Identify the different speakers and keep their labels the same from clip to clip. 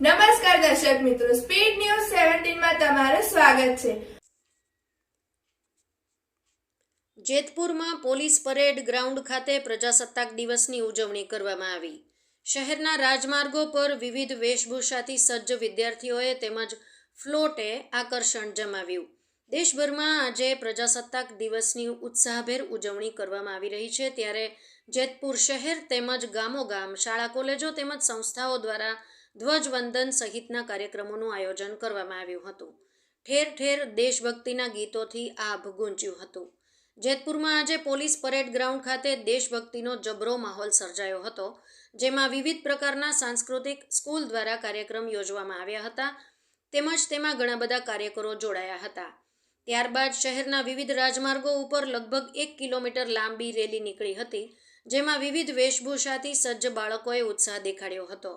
Speaker 1: નમસ્કાર દર્શક મિત્રો સ્પીડ ન્યૂઝ સેવન્ટીનમાં તમારું સ્વાગત છે.
Speaker 2: જેતપુરમાં પોલીસ પરેડ ગ્રાઉન્ડ ખાતે પ્રજાસત્તાક દિવસની ઉજવણી કરવામાં આવી. શહેરના રાજમાર્ગો પર વિવિધ વેશભૂષાથી સજ્જ વિદ્યાર્થીઓએ તેમજ ફ્લોટે આકર્ષણ જમાવ્યું. દેશભરમાં આજે પ્રજાસત્તાક દિવસની ઉત્સાહભેર ઉજવણી કરવામાં આવી રહી છે. ત્યારે જેતપુર શહેર તેમજ ગામોગામ, શાળા, કોલેજો તેમજ સંસ્થાઓ દ્વારા ધ્વજવંદન સહિતના કાર્યક્રમોનું આયોજન કરવામાં આવ્યું હતું. ઠેર ઠેર દેશભક્તિના ગીતોથી આભ ગુંજ્યું હતું. જેતપુરમાં આજે પોલીસ પરેડ ગ્રાઉન્ડ ખાતે દેશભક્તિનો જબરો માહોલ સર્જાયો હતો, જેમાં વિવિધ પ્રકારના સાંસ્કૃતિક સ્કૂલ દ્વારા કાર્યક્રમ યોજવામાં આવ્યા હતા, તેમજ તેમાં ઘણા બધા કાર્યકરો જોડાયા હતા. ત્યારબાદ શહેરના વિવિધ રાજમાર્ગો ઉપર લગભગ એક કિલોમીટર લાંબી રેલી નીકળી હતી, જેમાં વિવિધ વેશભૂષાથી સજ્જ બાળકોએ ઉત્સાહ દેખાડ્યો હતો.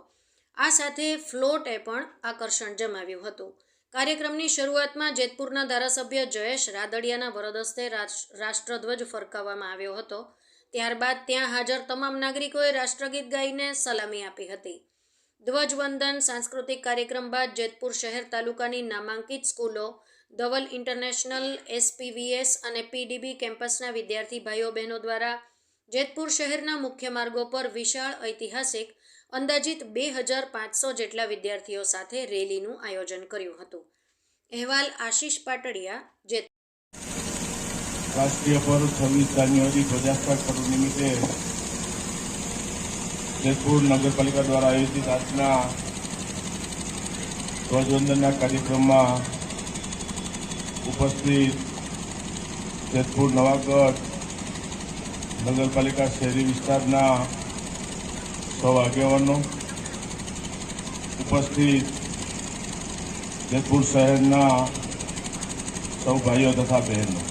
Speaker 2: આ સાથે ફ્લોટે પણ આકર્ષણ જમાવ્યું હતું. કાર્યક્રમની શરૂઆતમાં જેતપુરના ધારાસભ્ય જયેશ રાદડિયાના વરદસ્તે રાષ્- રાષ્ટ્રધ્વજ ફરકાવવામાં આવ્યો હતો. ત્યારબાદ ત્યાં હાજર તમામ નાગરિકોએ રાષ્ટ્રગીત ગાઈને સલામી આપી હતી. ધ્વજવંદન સાંસ્કૃતિક કાર્યક્રમ બાદ જેતપુર શહેર તાલુકાની નામાંકિત સ્કૂલો, ધવલ ઇન્ટરનેશનલ, એસપીવીએસ અને પીડીબી કેમ્પસના વિદ્યાર્થી ભાઈઓ બહેનો દ્વારા જેતપુર શહેરના મુખ્ય માર્ગો પર વિશાળ ઐતિહાસિક અંદાજિત બે હજાર પાંચસો જેટલા વિદ્યાર્થીઓ સાથે રેલીનું આયોજન કર્યું હતું. અહેવાલ આશીષ પાટડિયા, જે
Speaker 3: રાષ્ટ્રીય પર્વ છવ્વીસ જાન્યુઆરી પ્રજાસત્તાક પર્વ નિમિત્તે જેતપુર નગરપાલિકા દ્વારા આયોજિત આજના ધ્વજવંદનના કાર્યક્રમમાં ઉપસ્થિત જેતપુર નવાગઢ નગરપાલિકા શહેરી વિસ્તારના સૌ આગેવાનો, ઉપસ્થિત જેતપુર શહેરના સૌ ભાઈઓ તથા બહેનો.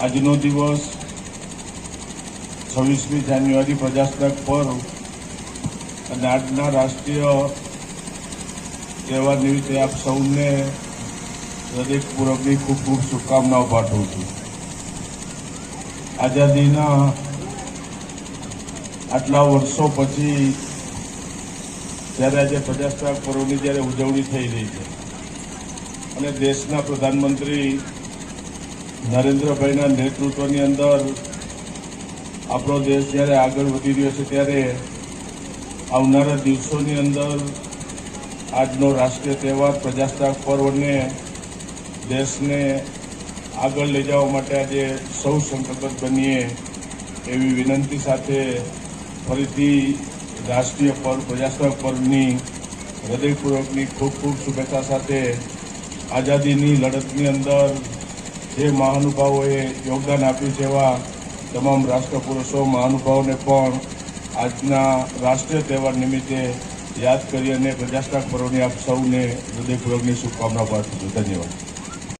Speaker 3: આજનો દિવસ છવ્વીસમી જાન્યુઆરી પ્રજાસત્તાક પર્વ અને આજના રાષ્ટ્રીય તહેવાર નિમિત્તે આપ સૌને હૃદયપૂર્વકની ખૂબ ખૂબ શુભકામનાઓ પાઠવું છું. આઝાદીના આટલા વર્ષો પછી જ્યારે આજે પ્રજાસત્તાક પર્વની જ્યારે ઉજવણી થઈ રહી છે અને દેશના પ્રધાનમંત્રી નરેન્દ્રભાઈના નેતૃત્વની અંદર આપણો દેશ જ્યારે આગળ વધી રહ્યો છે ત્યારે આવનારા દિવસોની અંદર આજનો રાષ્ટ્રીય તહેવાર પ્રજાસત્તાક પર્વને દેશને આગળ લઈ જવા માટે આજે સૌ સંકલ્પ બનીએ એવી વિનંતી સાથે ફરીથી રાષ્ટ્રીય પર્વ, પ્રજાસત્તાક પર્વની હૃદયપૂર્વકની ખૂબ ખૂબ શુભેચ્છા સાથે આઝાદીની લડતની અંદર જે મહાનુભાવોએ યોગદાન આપ્યું છે એવા તમામ રાષ્ટ્રપુરુષો, મહાનુભાવોને પણ આજના રાષ્ટ્રીય તહેવાર નિમિત્તે યાદ કરી અને પ્રજાસત્તાક પર્વની આપ સૌને હૃદયપૂર્વકની શુભકામના પાઠવું છું. ધન્યવાદ.